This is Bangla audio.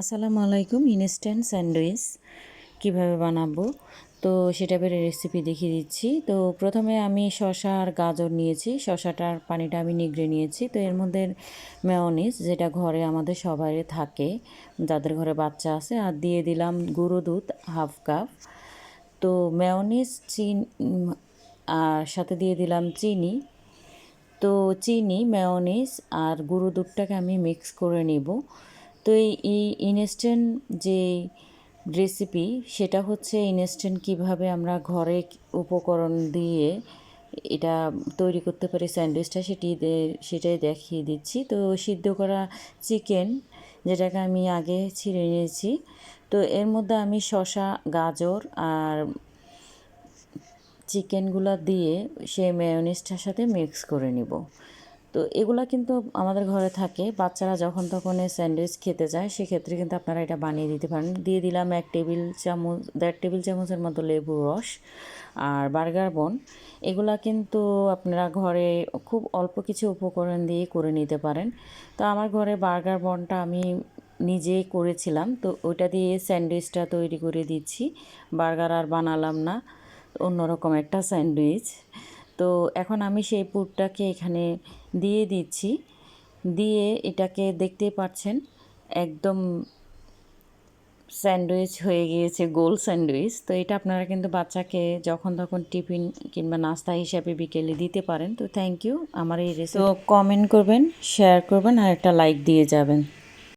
আসসালামু আলাইকুম ইনস্ট্যান্ট স্যান্ডউইচ কীভাবে বানাবো? তো সেটা বের রেসিপি দেখিয়ে দিচ্ছি। তো প্রথমে আমি শসা আর গাজর নিয়েছি। শসাটার পানিটা আমি নিগড়ে নিয়েছি। তো এর মধ্যে মেয়নিজ যেটা ঘরে আমাদের সবাই থাকে, যাদের ঘরে বাচ্চা আছে, আর দিয়ে দিলাম গুঁড়ো দুধ হাফ কাপ তো মেয়নিজ চিন আর সাথে দিয়ে দিলাম চিনি। তো চিনি মেয়নিজ আর গুঁড়ো দুধটাকে আমি মিক্স করে নিব। তো এই ইনস্ট্যান্ট যে রেসিপি সেটা হচ্ছে ইনস্ট্যান্ট কীভাবে আমরা ঘরে উপকরণ দিয়ে এটা তৈরি করতে পারি, স্যান্ডউইচটা সেটি সেটাই দেখিয়ে দিচ্ছি। তো সিদ্ধ করা চিকেন যেটাকে আমি আগে ছিঁড়ে নিয়েছি। তো এর মধ্যে আমি শশা গাজর আর চিকেনগুলো দিয়ে সেই মেয়নিজটার সাথে মিক্স করে নিব। তো এগুলো কিন্তু আমাদের ঘরে থাকে। বাচ্চারা যখন তখন স্যান্ডউইচ খেতে যায়, সেক্ষেত্রে কিন্তু আপনারা এটা বানিয়ে দিতে পারেন। দিয়ে দিলাম এক টেবিল চামচ, দেড় টেবিল চামচের মতো লেবুর রস আর বার্গার বন। এগুলা কিন্তু আপনারা ঘরে খুব অল্প কিছু উপকরণ দিয়ে করে নিতে পারেন। তো আমার ঘরে বার্গার বনটা আমি নিজে করেছিলাম। তো ওইটা দিয়ে স্যান্ডউইচটা তৈরি করে দিচ্ছি। বার্গার আর বানালাম না, অন্যরকম একটা স্যান্ডউইচ। তো এখন আমি সেই পুরটাকে এখানে দিয়ে দিচ্ছি। দিয়ে এটাকে দেখতেই পাচ্ছেন একদম স্যান্ডউইচ হয়ে গিয়েছে গোল স্যান্ডউইচ। তো এটা আপনারা কিন্তু বাচ্চাকে যখন তখন টিফিন কিংবা নাস্তা হিসাবে বিকেলে দিতে পারেন। তো থ্যাংক ইউ আমার এই রেসিপি তো কমেন্ট করবেন শেয়ার করবেন আর একটা লাইক দিয়ে যাবেন।